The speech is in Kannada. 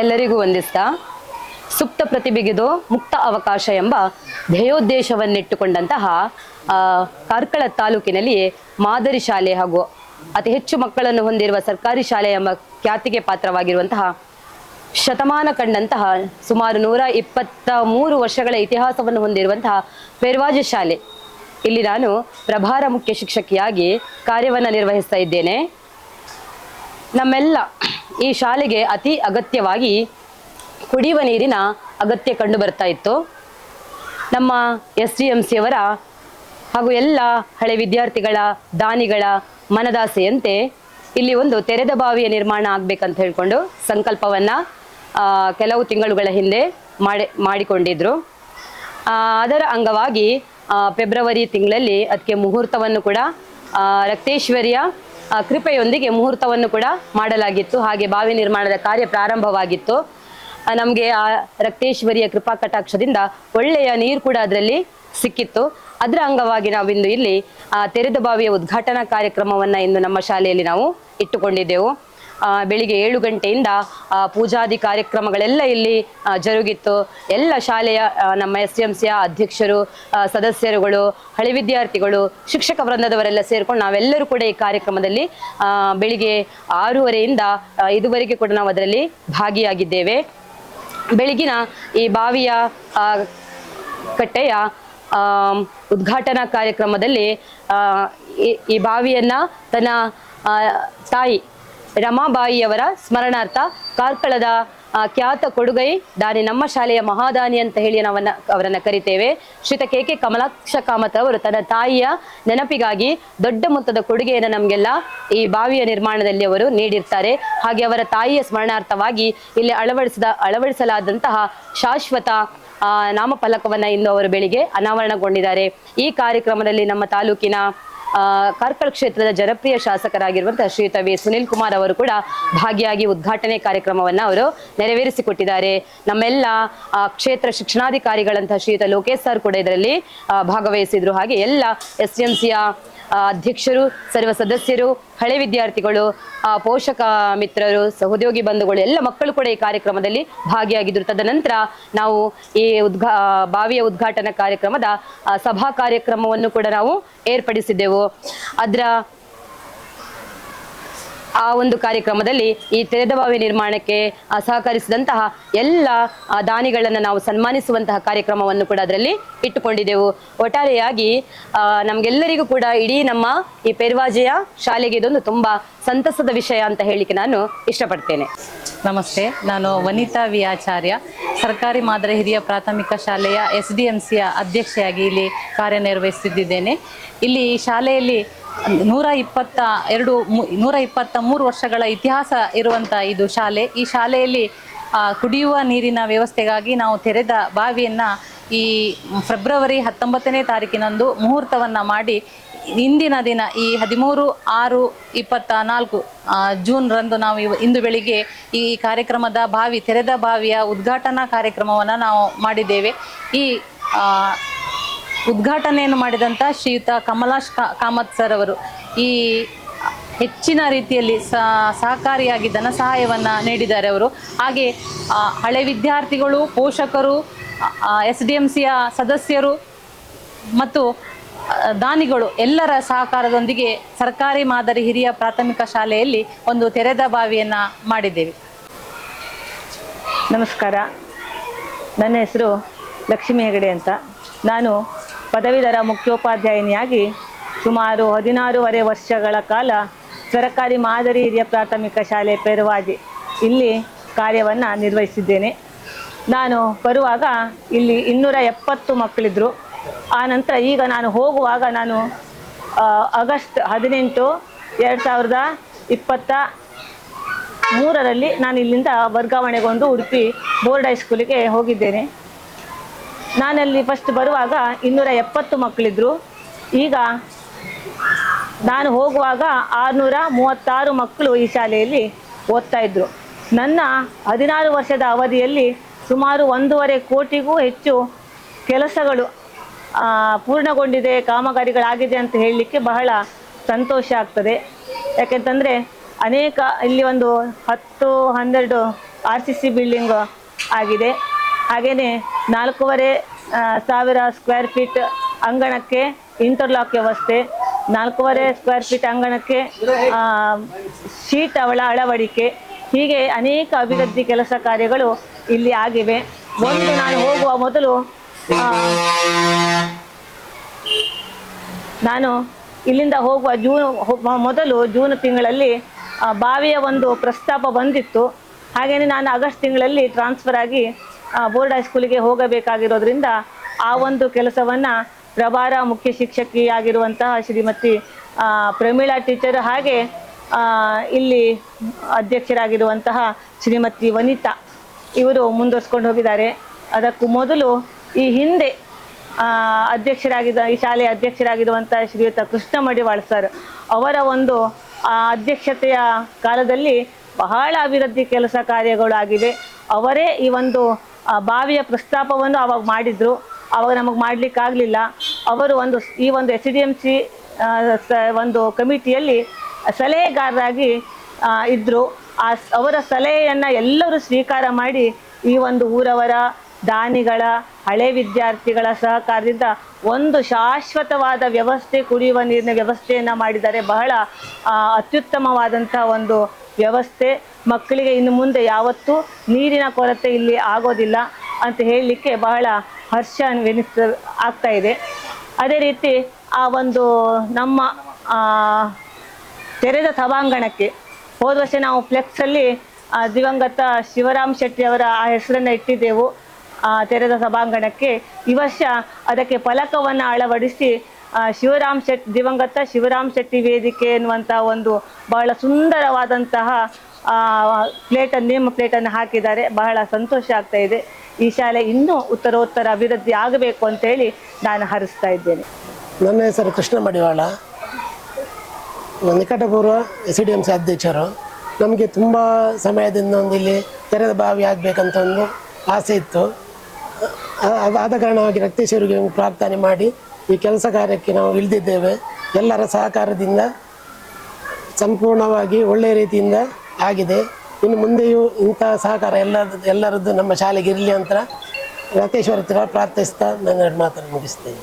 ಎಲ್ಲರಿಗೂ ವಂದಿಸ್ತಾ, ಸುಪ್ತ ಪ್ರತಿಭೆಗಿದು ಮುಕ್ತ ಅವಕಾಶ ಎಂಬ ಧ್ಯೇಯೋದ್ದೇಶವನ್ನಿಟ್ಟುಕೊಂಡಂತಹ ಕಾರ್ಕಳ ತಾಲೂಕಿನಲ್ಲಿ ಮಾದರಿ ಶಾಲೆ ಹಾಗೂ ಅತಿ ಹೆಚ್ಚು ಮಕ್ಕಳನ್ನು ಹೊಂದಿರುವ ಸರ್ಕಾರಿ ಶಾಲೆ ಎಂಬ ಖ್ಯಾತಿಗೆ ಪಾತ್ರವಾಗಿರುವಂತಹ ಶತಮಾನ ಕಂಡಂತಹ ಸುಮಾರು ನೂರ ಇಪ್ಪತ್ತ ಮೂರು ವರ್ಷಗಳ ಇತಿಹಾಸವನ್ನು ಹೊಂದಿರುವಂತಹ ಪೆರ್ವಾಜ ಶಾಲೆ. ಇಲ್ಲಿ ನಾನು ಪ್ರಭಾರ ಮುಖ್ಯ ಶಿಕ್ಷಕಿಯಾಗಿ ಕಾರ್ಯವನ್ನು ನಿರ್ವಹಿಸ್ತಾ ಇದ್ದೇನೆ. ನಮ್ಮೆಲ್ಲ ಈ ಶಾಲೆಗೆ ಅತಿ ಅಗತ್ಯವಾಗಿ ಕುಡಿಯುವ ನೀರಿನ ಅಗತ್ಯ ಕಂಡು ಬರ್ತಾ ಇತ್ತು. ನಮ್ಮ ಎಸ್ ಡಿ ಎಂ ಸಿಯವರ ಹಾಗೂ ಎಲ್ಲ ಹಳೆ ವಿದ್ಯಾರ್ಥಿಗಳ ದಾನಿಗಳ ಮನದಾಸೆಯಂತೆ ಇಲ್ಲಿ ಒಂದು ತೆರೆದ ಬಾವಿಯ ನಿರ್ಮಾಣ ಆಗ್ಬೇಕಂತ ಹೇಳಿಕೊಂಡು ಸಂಕಲ್ಪವನ್ನ ಕೆಲವು ತಿಂಗಳುಗಳ ಹಿಂದೆ ಮಾಡಿ, ಮಾಡಿಕೊಂಡಿದ್ರು. ಅದರ ಅಂಗವಾಗಿ ಫೆಬ್ರವರಿ ತಿಂಗಳಲ್ಲಿ ಅದಕ್ಕೆ ಮುಹೂರ್ತವನ್ನು ಕೂಡ ರಕ್ತೇಶ್ವರಿಯ ಕೃಪೆಯೊಂದಿಗೆ ಮುಹೂರ್ತವನ್ನು ಕೂಡ ಮಾಡಲಾಗಿತ್ತು. ಹಾಗೆ ಬಾವಿ ನಿರ್ಮಾಣದ ಕಾರ್ಯ ಪ್ರಾರಂಭವಾಗಿತ್ತು. ನಮಗೆ ಆ ರಕ್ತೇಶ್ವರಿಯ ಕೃಪಾ ಕಟಾಕ್ಷದಿಂದ ಒಳ್ಳೆಯ ನೀರು ಕೂಡ ಅದರಲ್ಲಿ ಸಿಕ್ಕಿತ್ತು. ಅದರ ಅಂಗವಾಗಿ ನಾವಿಂದು ಇಲ್ಲಿ ಆ, ತೆರೆದ ಬಾವಿಯ ಉದ್ಘಾಟನಾ ಕಾರ್ಯಕ್ರಮವನ್ನು ಇಂದು ನಮ್ಮ ಶಾಲೆಯಲ್ಲಿ ನಾವು ಇಟ್ಟುಕೊಂಡಿದ್ದೆವು. ಬೆಳಿಗ್ಗೆ ಏಳು ಗಂಟೆಯಿಂದ ಪೂಜಾದಿ ಕಾರ್ಯಕ್ರಮಗಳೆಲ್ಲ ಇಲ್ಲಿ ಜರುಗಿತ್ತು. ಎಲ್ಲ ಶಾಲೆಯ ನಮ್ಮ ಎಸ್ ಎಂ ಸಿಯ ಅಧ್ಯಕ್ಷರು ಸದಸ್ಯರುಗಳು, ಹಳೆ ವಿದ್ಯಾರ್ಥಿಗಳು, ಶಿಕ್ಷಕ ವೃಂದದವರೆಲ್ಲ ಸೇರಿಕೊಂಡು ನಾವೆಲ್ಲರೂ ಕೂಡ ಈ ಕಾರ್ಯಕ್ರಮದಲ್ಲಿ ಬೆಳಿಗ್ಗೆ ಆರೂವರೆಯಿಂದ ಇದುವರೆಗೆ ಕೂಡ ನಾವು ಅದರಲ್ಲಿ ಭಾಗಿಯಾಗಿದ್ದೇವೆ. ಬೆಳಗಿನ ಈ ಬಾವಿಯ ಕಟ್ಟೆಯ ಉದ್ಘಾಟನಾ ಕಾರ್ಯಕ್ರಮದಲ್ಲಿ ಈ ಬಾವಿಯನ್ನ ತನ್ನ ತಾಯಿ ರಮಾಬಾಯಿಯವರ ಸ್ಮರಣಾರ್ಥ ಕಾರ್ಕಳದ ಖ್ಯಾತ ಕೊಡುಗೈ ದಾನಿ ನಮ್ಮ ಶಾಲೆಯ ಮಹಾದಾನಿ ಅಂತ ಹೇಳಿ ನಾವನ್ನ, ಅವರನ್ನ ಕರಿತೇವೆ. ಶ್ರೀತ ಕೆ ಕೆ ಕಮಲಾಕ್ಷ ಕಾಮತ್ ಅವರು ತನ್ನ ತಾಯಿಯ ನೆನಪಿಗಾಗಿ ದೊಡ್ಡ ಮೊತ್ತದ ಕೊಡುಗೆಯನ್ನು ನಮಗೆಲ್ಲ ಈ ಬಾವಿಯ ನಿರ್ಮಾಣದಲ್ಲಿ ಅವರು ನೀಡಿರ್ತಾರೆ. ಹಾಗೆ ಅವರ ತಾಯಿಯ ಸ್ಮರಣಾರ್ಥವಾಗಿ ಇಲ್ಲಿ ಅಳವಡಿಸಿದ, ಅಳವಡಿಸಲಾದಂತಹ ಶಾಶ್ವತ ನಾಮಫಲಕವನ್ನ ಇಂದು ಅವರು ಬೆಳಿಗ್ಗೆ ಅನಾವರಣಗೊಂಡಿದ್ದಾರೆ. ಈ ಕಾರ್ಯಕ್ರಮದಲ್ಲಿ ನಮ್ಮ ತಾಲೂಕಿನ ಕಾರ್ಕಳ ಕ್ಷೇತ್ರದ ಜನಪ್ರಿಯ ಶಾಸಕರಾಗಿರುವಂತಹ ಶ್ರೀಯುತ ವಿ ಸುನಿಲ್ ಕುಮಾರ್ ಅವರು ಕೂಡ ಭಾಗಿಯಾಗಿ ಉದ್ಘಾಟನೆ ಕಾರ್ಯಕ್ರಮವನ್ನ ಅವರು ನೆರವೇರಿಸಿಕೊಟ್ಟಿದ್ದಾರೆ. ನಮ್ಮೆಲ್ಲ ಕ್ಷೇತ್ರ ಶಿಕ್ಷಣಾಧಿಕಾರಿಗಳಂತಹ ಶ್ರೀಯುತ ಲೋಕೇಶ್ ಸರ್ ಕೂಡ ಇದರಲ್ಲಿ ಭಾಗವಹಿಸಿದ್ರು. ಹಾಗೆ ಎಲ್ಲ ಎಸ್ ಎಂ ಸಿಯ ಅಧ್ಯಕ್ಷರು, ಸರ್ವ ಸದಸ್ಯರು, ಹಳೆ ವಿದ್ಯಾರ್ಥಿಗಳು ಪೋಷಕ ಮಿತ್ರರು, ಸಹೋದ್ಯೋಗಿ ಬಂಧುಗಳು, ಎಲ್ಲ ಮಕ್ಕಳು ಕೂಡ ಈ ಕಾರ್ಯಕ್ರಮದಲ್ಲಿ ಭಾಗಿಯಾಗಿದ್ದರು ತದನಂತರ ನಾವು ಈ ಉದ್ಘಾ ಬಾವಿಯ ಉದ್ಘಾಟನಾ ಕಾರ್ಯಕ್ರಮದ ಸಭಾ ಕಾರ್ಯಕ್ರಮವನ್ನು ಕೂಡ ನಾವು ಏರ್ಪಡಿಸಿದ್ದೆವು. ಅದರ ಆ ಒಂದು ಕಾರ್ಯಕ್ರಮದಲ್ಲಿ ಈ ತೆರೆದ ಬಾವಿ ನಿರ್ಮಾಣಕ್ಕೆ ಸಹಕರಿಸಿದಂತಹ ಎಲ್ಲ ದಾನಿಗಳನ್ನು ನಾವು ಸನ್ಮಾನಿಸುವಂತಹ ಕಾರ್ಯಕ್ರಮವನ್ನು ಕೂಡ ಅದರಲ್ಲಿ ಇಟ್ಟುಕೊಂಡಿದ್ದೆವು. ಒಟ್ಟಾರೆಯಾಗಿ ನಮಗೆಲ್ಲರಿಗೂ ಕೂಡ ಇಡೀ ನಮ್ಮ ಈ ಪೆರ್ವಾಜೆಯ ಶಾಲೆಗೆ ಇದೊಂದು ತುಂಬ ಸಂತಸದ ವಿಷಯ ಅಂತ ಹೇಳಿಕೆ ನಾನು ಇಷ್ಟಪಡ್ತೇನೆ. ನಮಸ್ತೆ, ನಾನು ವನಿತಾ ವಿ ಆಚಾರ್ಯ ಸರ್ಕಾರಿ ಮಾದರಿ ಹಿರಿಯ ಪ್ರಾಥಮಿಕ ಶಾಲೆಯ ಎಸ್ ಡಿ ಎಂ ಸಿಯ ಅಧ್ಯಕ್ಷೆಯಾಗಿ ಇಲ್ಲಿ ಕಾರ್ಯನಿರ್ವಹಿಸುತ್ತಿದ್ದೇನೆ. ಇಲ್ಲಿ ಶಾಲೆಯಲ್ಲಿ ನೂರ ಇಪ್ಪತ್ತ ಎರಡು ನೂರ ಇಪ್ಪತ್ತ ಮೂರು ವರ್ಷಗಳ ಇತಿಹಾಸ ಇರುವಂಥ ಇದು ಶಾಲೆ. ಈ ಶಾಲೆಯಲ್ಲಿ ಕುಡಿಯುವ ನೀರಿನ ವ್ಯವಸ್ಥೆಗಾಗಿ ನಾವು ತೆರೆದ ಬಾವಿಯನ್ನು ಈ ಫೆಬ್ರವರಿ ಹತ್ತೊಂಬತ್ತನೇ ತಾರೀಕಿನಂದು ಮುಹೂರ್ತವನ್ನು ಮಾಡಿ ಇಂದಿನ ದಿನ ಈ ಹದಿಮೂರು, ಆರು, ಇಪ್ಪತ್ತ ನಾಲ್ಕು ಜೂನ್ ಜೂನ್ರಂದು ನಾವು ಇಂದು ಬೆಳಿಗ್ಗೆ ಈ ಕಾರ್ಯಕ್ರಮದ ಬಾವಿ, ತೆರೆದ ಬಾವಿಯ ಉದ್ಘಾಟನಾ ಕಾರ್ಯಕ್ರಮವನ್ನು ನಾವು ಮಾಡಿದ್ದೇವೆ. ಈ ಉದ್ಘಾಟನೆಯನ್ನು ಮಾಡಿದಂಥ ಶ್ರೀಯುತ ಕಮಲಾಶ್ ಕಾಮತ್ ಸರ್ ಅವರು. ಈ ಹೆಚ್ಚಿನ ರೀತಿಯಲ್ಲಿ ಸಹಕಾರಿಯಾಗಿ ಧನ ಸಹಾಯವನ್ನು ನೀಡಿದ್ದಾರೆ ಅವರು. ಹಾಗೆ ಹಳೆ ವಿದ್ಯಾರ್ಥಿಗಳು, ಪೋಷಕರು ಎಸ್ ಡಿ ಎಂ ಸಿಯ ಸದಸ್ಯರು ಮತ್ತು ದಾನಿಗಳು ಎಲ್ಲರ ಸಹಕಾರದೊಂದಿಗೆ ಸರ್ಕಾರಿ ಮಾದರಿ ಹಿರಿಯ ಪ್ರಾಥಮಿಕ ಶಾಲೆಯಲ್ಲಿ ಒಂದು ತೆರೆದ ಬಾವಿಯನ್ನು ಮಾಡಿದ್ದೇವೆ. ನಮಸ್ಕಾರ. ನನ್ನ ಹೆಸರು ಲಕ್ಷ್ಮೀ ಹೆಗಡೆ ಅಂತ. ನಾನು ಪದವೀಧರ ಮುಖ್ಯೋಪಾಧ್ಯಾಯಿನಿಯಾಗಿ ಸುಮಾರು ಹದಿನಾರೂವರೆ ವರ್ಷಗಳ ಕಾಲ ಸರ್ಕಾರಿ ಮಾದರಿ ಹಿರಿಯ ಪ್ರಾಥಮಿಕ ಶಾಲೆ ಪೆರುವಾಜಿ ಇಲ್ಲಿ ಕಾರ್ಯವನ್ನು ನಿರ್ವಹಿಸಿದ್ದೇನೆ. ನಾನು ಬರುವಾಗ ಇಲ್ಲಿ ಇನ್ನೂರ ಎಪ್ಪತ್ತು ಮಕ್ಕಳಿದ್ರು. ಆ ನಂತರ ಈಗ ನಾನು ಹೋಗುವಾಗ ನಾನು ಆಗಸ್ಟ್ ಹದಿನೆಂಟು ಎರಡು ಸಾವಿರದ ಇಪ್ಪತ್ತ ಮೂರರಲ್ಲಿ ನಾನು ಇಲ್ಲಿಂದ ವರ್ಗಾವಣೆಗೊಂಡು ಉಡುಪಿ ಬೋರ್ಡ್ ಹೈಸ್ಕೂಲಿಗೆ ಹೋಗಿದ್ದೇನೆ. ನಾನಲ್ಲಿ ಫಸ್ಟ್ ಬರುವಾಗ ಇನ್ನೂರ ಎಪ್ಪತ್ತು ಮಕ್ಕಳಿದ್ರು. ಈಗ ನಾನು ಹೋಗುವಾಗ ಆರುನೂರ ಮೂವತ್ತಾರು ಮಕ್ಕಳು ಈ ಶಾಲೆಯಲ್ಲಿ ಓದ್ತಾ ಇದ್ರು. ನನ್ನ ಹದಿನಾರು ವರ್ಷದ ಅವಧಿಯಲ್ಲಿ ಸುಮಾರು ಒಂದೂವರೆ ಕೋಟಿಗೂ ಹೆಚ್ಚು ಕೆಲಸಗಳು ಪೂರ್ಣಗೊಂಡಿದೆ, ಕಾಮಗಾರಿಗಳಾಗಿದೆ ಅಂತ ಹೇಳಲಿಕ್ಕೆ ಬಹಳ ಸಂತೋಷ ಆಗ್ತದೆ. ಯಾಕೆಂತಂದರೆ ಅನೇಕ, ಇಲ್ಲಿ ಒಂದು ಹತ್ತು, ಹನ್ನೆರಡು ಆರ್ ಸಿ ಸಿ ಬಿಲ್ಡಿಂಗು ಆಗಿದೆ. ಹಾಗೆಯೇ ನಾಲ್ಕೂವರೆ ಸಾವಿರ ಸ್ಕ್ವೇರ್ ಫೀಟ್ ಅಂಗಣಕ್ಕೆ ಇಂಟರ್ಲಾಕ್ ವ್ಯವಸ್ಥೆ. ನಾಲ್ಕೂವರೆ ಸ್ಕ್ವೇರ್ ಫೀಟ್ ಅಂಗಣಕ್ಕೆ ಶೀಟ್ ಅವಳ ಅಳವಡಿಕೆ. ಹೀಗೆ ಅನೇಕ ಅಭಿವೃದ್ಧಿ ಕೆಲಸ ಕಾರ್ಯಗಳು ಇಲ್ಲಿ ಆಗಿವೆ. ಒಂದು ನಾನು ಹೋಗುವ ಮೊದಲು ನಾನು ಇಲ್ಲಿಂದ ಹೋಗುವ ಜೂನ್ ಮೊದಲು ಜೂನ್ ತಿಂಗಳಲ್ಲಿ ಬಾವಿಯ ಒಂದು ಪ್ರಸ್ತಾಪ ಬಂದಿತ್ತು. ಹಾಗೆಯೇ ನಾನು ಆಗಸ್ಟ್ ತಿಂಗಳಲ್ಲಿ ಟ್ರಾನ್ಸ್ಫರ್ ಆಗಿ ಬೋರ್ಡ್ ಹೈಸ್ಕೂಲಿಗೆ ಹೋಗಬೇಕಾಗಿರೋದ್ರಿಂದ ಆ ಒಂದು ಕೆಲಸವನ್ನ ಪ್ರಭಾರ ಮುಖ್ಯ ಶಿಕ್ಷಕಿಯಾಗಿರುವಂತಹ ಶ್ರೀಮತಿ ಪ್ರಮೀಳಾ ಟೀಚರ್ ಹಾಗೆ ಇಲ್ಲಿ ಅಧ್ಯಕ್ಷರಾಗಿರುವಂತಹ ಶ್ರೀಮತಿ ವನಿತಾ ಇವರು ಮುಂದುವರ್ಸ್ಕೊಂಡು ಹೋಗಿದ್ದಾರೆ. ಅದಕ್ಕೂ ಮೊದಲು ಈ ಹಿಂದೆ ಅಧ್ಯಕ್ಷರಾಗಿದ್ದ, ಈ ಶಾಲೆಯ ಅಧ್ಯಕ್ಷರಾಗಿರುವಂಥ ಶ್ರೀಯುತ ಕೃಷ್ಣ ಮಡಿವಾಳ್ ಸರ್ ಅವರ ಒಂದು ಅಧ್ಯಕ್ಷತೆಯ ಕಾಲದಲ್ಲಿ ಬಹಳ ಅಭಿವೃದ್ಧಿ ಕೆಲಸ ಕಾರ್ಯಗಳು ಆಗಿದೆ ಅವರೇ ಈ ಒಂದು ಬಾವಿಯ ಪ್ರಸ್ತಾಪವನ್ನು ಅವಾಗ ಮಾಡಿದ್ರು. ಅವಾಗ ನಮಗೆ ಮಾಡಲಿಕ್ಕಾಗಲಿಲ್ಲ. ಅವರು ಒಂದು ಈ ಒಂದು ಎಚ್ ಡಿ ಎಂ ಸಿ ಒಂದು ಕಮಿಟಿಯಲ್ಲಿ ಸಲಹೆಗಾರರಾಗಿ ಇದ್ದರು ಆ ಅವರ ಸಲಹೆಯನ್ನು ಎಲ್ಲರೂ ಸ್ವೀಕಾರ ಮಾಡಿ ಈ ಒಂದು ಊರವರ, ದಾನಿಗಳ ಹಳೆ ವಿದ್ಯಾರ್ಥಿಗಳ ಸಹಕಾರದಿಂದ ಒಂದು ಶಾಶ್ವತವಾದ ವ್ಯವಸ್ಥೆ, ಕುಡಿಯುವ ನೀರಿನ ವ್ಯವಸ್ಥೆಯನ್ನು ಮಾಡಿದರೆ ಬಹಳ ಅತ್ಯುತ್ತಮವಾದಂಥ ಒಂದು ವ್ಯವಸ್ಥೆ. ಮಕ್ಕಳಿಗೆ ಇನ್ನು ಮುಂದೆ ಯಾವತ್ತೂ ನೀರಿನ ಕೊರತೆ ಇಲ್ಲಿ ಆಗೋದಿಲ್ಲ ಅಂತ ಹೇಳಲಿಕ್ಕೆ ಬಹಳ ಹರ್ಷವೆನಿಸ್ ಆಗ್ತಾ ಇದೆ. ಅದೇ ರೀತಿ ಆ ಒಂದು ನಮ್ಮ ತೆರೆದ ಸಭಾಂಗಣಕ್ಕೆ ಹೋದ ವರ್ಷ ನಾವು ಫ್ಲೆಕ್ಸಲ್ಲಿ ದಿವಂಗತ ಶಿವರಾಮ್ ಶೆಟ್ಟಿ ಅವರ ಆ ಹೆಸರನ್ನು ಇಟ್ಟಿದ್ದೆವು. ತೆರೆದ ಸಭಾಂಗಣಕ್ಕೆ ಈ ವರ್ಷ ಅದಕ್ಕೆ ಫಲಕವನ್ನು ಅಳವಡಿಸಿ ಶಿವರಾಮ್ ಶೆಟ್ ದಿವಂಗತ ಶಿವರಾಮ್ ಶೆಟ್ಟಿ ವೇದಿಕೆ ಎನ್ನುವಂಥ ಒಂದು ಬಹಳ ಸುಂದರವಾದಂತಹ ಪ್ಲೇಟನ್ನು ನೇಮ್ ಪ್ಲೇಟನ್ನು ಹಾಕಿದ್ದಾರೆ. ಬಹಳ ಸಂತೋಷ ಆಗ್ತಾ ಇದೆ. ಈ ಶಾಲೆ ಇನ್ನೂ ಉತ್ತರೋತ್ತರ ಅಭಿವೃದ್ಧಿ ಆಗಬೇಕು ಅಂತೇಳಿ ನಾನು ಹರಿಸ್ತಾ ಇದ್ದೇನೆ. ನನ್ನ ಹೆಸರು ಕೃಷ್ಣ ಮಡಿವಾಳ. ನಿಕಟಪೂರ್ವ ಎಸ್ ಡಿ ಎಂ ಸಿ ಅಧ್ಯಕ್ಷರು. ನಮಗೆ ತುಂಬ ಸಮಯದಿಂದ ಒಂದು ಇಲ್ಲಿ ತೆರೆದ ಬಾವಿ ಆಗಬೇಕಂತ ಒಂದು ಆಸೆ ಇತ್ತು. ಆ- ಆ- ಆದ ಕಾರಣವಾಗಿ ರಕ್ತೇಶ್ವರಿಗೆ ಪ್ರಾರ್ಥನೆ ಮಾಡಿ ಈ ಕೆಲಸ ಕಾರ್ಯಕ್ಕೆ ನಾವು ಇಳಿದಿದ್ದೇವೆ. ಎಲ್ಲರ ಸಹಕಾರದಿಂದ ಸಂಪೂರ್ಣವಾಗಿ ಒಳ್ಳೆಯ ರೀತಿಯಿಂದ ಆಗಿದೆ. ಇನ್ನು ಮುಂದೆಯೂ ಇಂಥ ಸಹಕಾರ ಎಲ್ಲರದ್ದು ಎಲ್ಲರದ್ದು ನಮ್ಮ ಶಾಲೆಗೆ ಇರಲಿ ಅಂತ ರಕ್ತೇಶ್ವರ ಹತ್ರ ಪ್ರಾರ್ಥಿಸ್ತಾ ನನ್ನ ಮಾತನ್ನು ಮುಗಿಸ್ತೇನೆ.